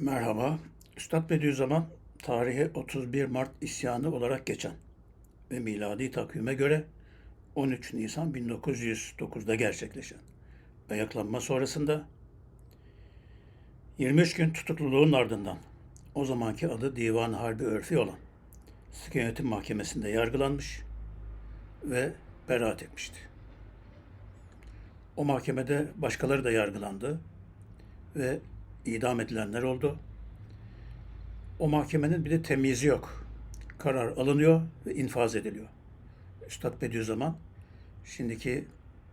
Merhaba. Üstad Bediüzzaman tarihe 31 Mart isyanı olarak geçen ve miladi takvime göre 13 Nisan 1909'da gerçekleşen ayaklanma sonrasında 23 gün tutukluluğun ardından o zamanki adı Divan Harbi Örfi olan Sıkı Yönetim Mahkemesi'nde yargılanmış ve beraat etmişti. O mahkemede başkaları da yargılandı ve idam edilenler oldu. O mahkemenin bir de temyizi yok. Karar alınıyor ve infaz ediliyor. Üstad Bediüzzaman şimdiki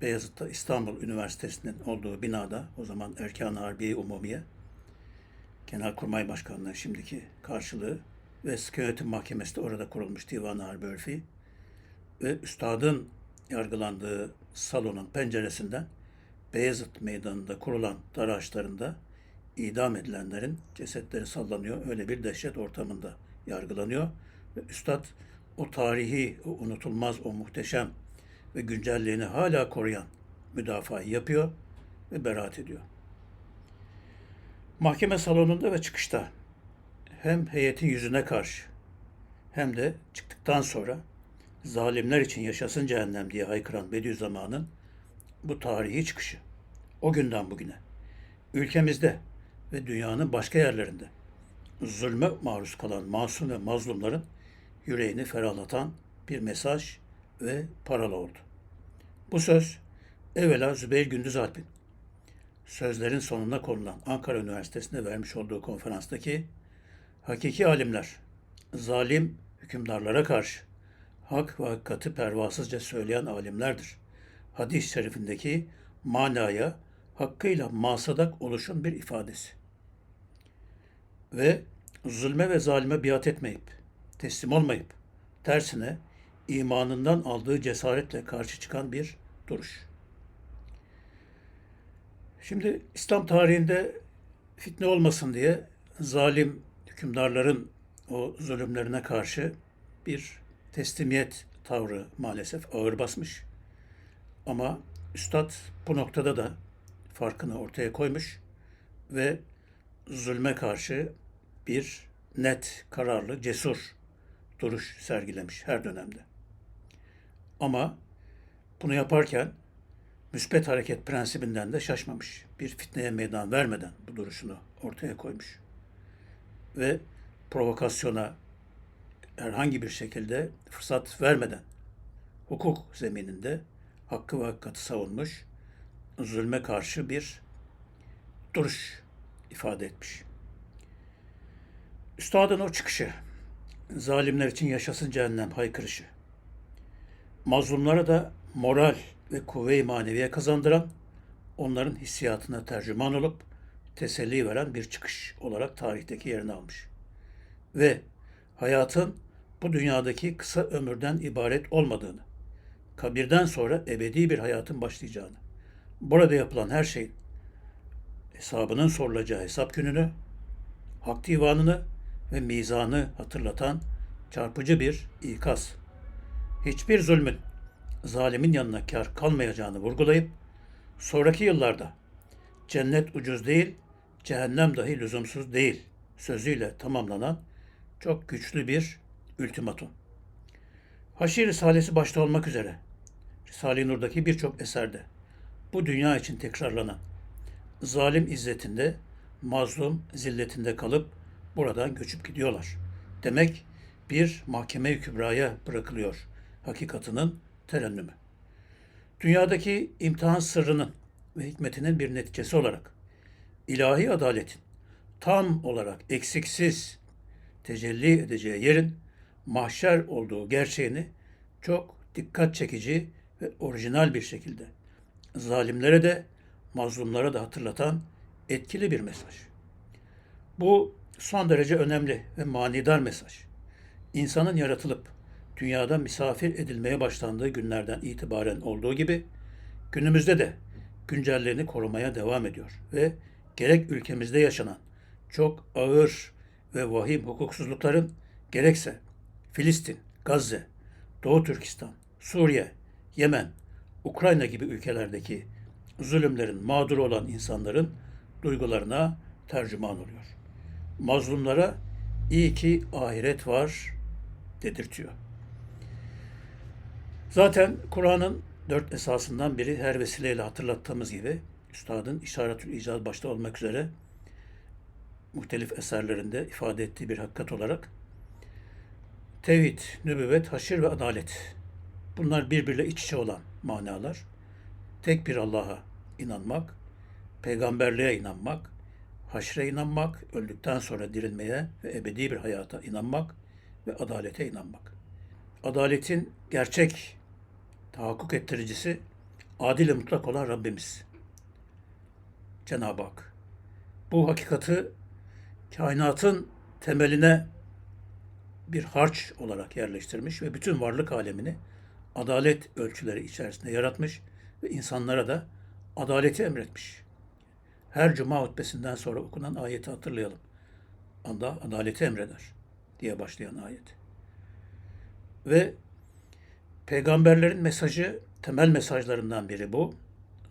Beyazıt'ta İstanbul Üniversitesi'nin olduğu binada o zaman Erkan-ı Harbiye Umumiye Genelkurmay Başkanlığı şimdiki karşılığı ve Sıkı Yönetim Mahkemesi de orada kurulmuş Divan-ı Harbi ve üstadın yargılandığı salonun penceresinden Beyazıt Meydanı'nda kurulan dar ağaçlarında idam edilenlerin cesetleri sallanıyor. Öyle bir dehşet ortamında yargılanıyor. Ve Üstad o tarihi, o unutulmaz, o muhteşem ve güncelliğini hala koruyan müdafayı yapıyor ve beraat ediyor. Mahkeme salonunda ve çıkışta hem heyetin yüzüne karşı hem de çıktıktan sonra zalimler için yaşasın cehennem diye haykıran Bediüzzaman'ın bu tarihi çıkışı o günden bugüne ülkemizde ve dünyanın başka yerlerinde zulme maruz kalan masum ve mazlumların yüreğini ferahlatan bir mesaj ve paralı oldu. Bu söz evvela Zübeyir Gündüz Alp'in sözlerin sonuna konulan Ankara Üniversitesi'nde vermiş olduğu konferanstaki hakiki alimler zalim hükümdarlara karşı hak ve hakikati pervasızca söyleyen alimlerdir. Hadis-i şerifindeki manaya hakkıyla masadak oluşun bir ifadesi. Ve zulme ve zalime biat etmeyip, teslim olmayıp, tersine imanından aldığı cesaretle karşı çıkan bir duruş. Şimdi İslam tarihinde fitne olmasın diye zalim hükümdarların o zulümlerine karşı bir teslimiyet tavrı maalesef ağır basmış. Ama Üstad bu noktada da farkını ortaya koymuş ve zulme karşı bir net, kararlı, cesur duruş sergilemiş her dönemde. Ama bunu yaparken müspet hareket prensibinden de şaşmamış. Bir fitneye meydan vermeden bu duruşunu ortaya koymuş. Ve provokasyona herhangi bir şekilde fırsat vermeden hukuk zemininde hakkı ve hakikati savunmuş, zulme karşı bir duruş ifade etmiş. Üstadın o çıkışı, zalimler için yaşasın cehennem haykırışı, mazlumlara da moral ve kuvve-i maneviye kazandıran, onların hissiyatına tercüman olup teselli veren bir çıkış olarak tarihteki yerini almış. Ve hayatın bu dünyadaki kısa ömürden ibaret olmadığını, kabirden sonra ebedi bir hayatın başlayacağını, burada yapılan her şeyin hesabının sorulacağı hesap gününü, hak divanını ve mizanı hatırlatan çarpıcı bir ikaz. Hiçbir zulmün zalimin yanına kar kalmayacağını vurgulayıp sonraki yıllarda cennet ucuz değil, cehennem dahi lüzumsuz değil sözüyle tamamlanan çok güçlü bir ultimatum. Haşir Risalesi başta olmak üzere Risale-i Nur'daki birçok eserde bu dünya için tekrarlanan zalim izzetinde, mazlum zilletinde kalıp buradan göçüp gidiyorlar. Demek bir mahkeme-i kübraya bırakılıyor hakikatının terennümü. Dünyadaki imtihan sırrının ve hikmetinin bir neticesi olarak ilahi adaletin tam olarak eksiksiz tecelli edeceği yerin mahşer olduğu gerçeğini çok dikkat çekici ve orijinal bir şekilde zalimlere de mazlumlara da hatırlatan etkili bir mesaj. Bu son derece önemli ve manidar mesaj. İnsanın yaratılıp dünyada misafir edilmeye başlandığı günlerden itibaren olduğu gibi günümüzde de güncelliğini korumaya devam ediyor ve gerek ülkemizde yaşanan çok ağır ve vahim hukuksuzlukların gerekse Filistin, Gazze, Doğu Türkistan, Suriye, Yemen, Ukrayna gibi ülkelerdeki zulümlerin mağduru olan insanların duygularına tercüman oluyor. mazlumlara iyi ki ahiret var dedirtiyor. Zaten Kur'an'ın dört esasından biri her vesileyle hatırlattığımız gibi Üstadın İşaretül İcaz başta olmak üzere muhtelif eserlerinde ifade ettiği bir hakikat olarak tevhid, nübüvvet, haşir ve adalet. Bunlar birbiriyle iç içe olan manalar. Tek bir Allah'a inanmak, peygamberliğe inanmak, haşre inanmak, öldükten sonra dirilmeye ve ebedi bir hayata inanmak ve adalete inanmak. Adaletin gerçek tahakkuk ettiricisi adil mutlak olan Rabbimiz. Cenab-ı Hak. Bu hakikati kainatın temeline bir harç olarak yerleştirmiş ve bütün varlık alemini adalet ölçüleri içerisinde yaratmış ve insanlara da adaleti emretmiş. Her cuma hutbesinden sonra okunan ayeti hatırlayalım. Anda adaleti emreder diye başlayan ayet. Ve peygamberlerin mesajı, temel mesajlarından biri bu.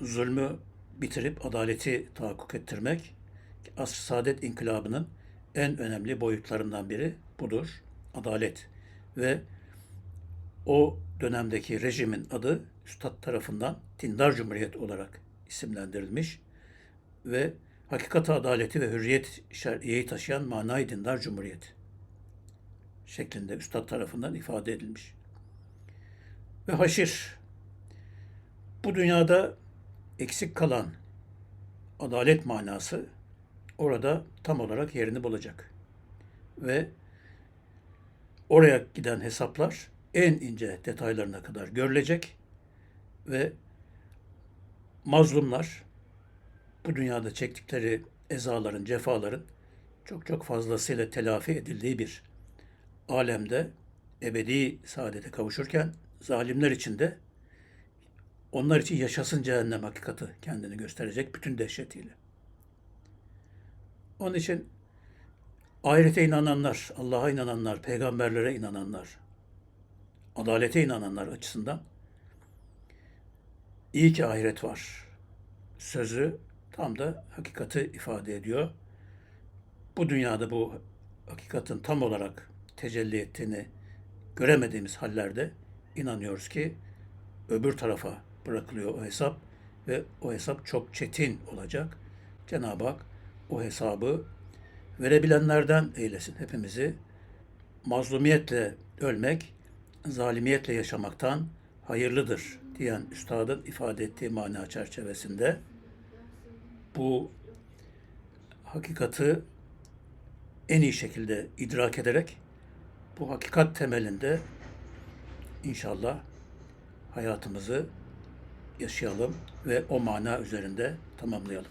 Zulmü bitirip adaleti tahakkuk ettirmek. Asr-ı Saadet İnkılabı'nın en önemli boyutlarından biri budur. Adalet. Ve o dönemdeki rejimin adı Üstad tarafından Dindar Cumhuriyet olarak isimlendirilmiş ve hakikat adaleti ve hürriyet şer'iyeyi taşıyan manayı dindar cumhuriyet şeklinde Üstad tarafından ifade edilmiş. Ve haşir, bu dünyada eksik kalan adalet manası orada tam olarak yerini bulacak. Ve oraya giden hesaplar en ince detaylarına kadar görülecek ve mazlumlar bu dünyada çektikleri ezaların, cefaların çok çok fazlasıyla telafi edildiği bir alemde ebedi saadete kavuşurken zalimler için de onlar için yaşasın cehennem hakikati kendini gösterecek bütün dehşetiyle. Onun için ahirete inananlar, Allah'a inananlar, peygamberlere inananlar, adalete inananlar açısından iyi ki ahiret var. Sözü tam da hakikati ifade ediyor. Bu dünyada bu hakikatin tam olarak tecelli ettiğini göremediğimiz hallerde inanıyoruz ki öbür tarafa bırakılıyor o hesap ve o hesap çok çetin olacak. Cenab-ı Hak o hesabı verebilenlerden eylesin hepimizi. Mazlumiyetle ölmek, zalimiyetle yaşamaktan hayırlıdır diyen üstadın ifade ettiği mana çerçevesinde bu hakikati en iyi şekilde idrak ederek bu hakikat temelinde inşallah hayatımızı yaşayalım ve o mana üzerinde tamamlayalım.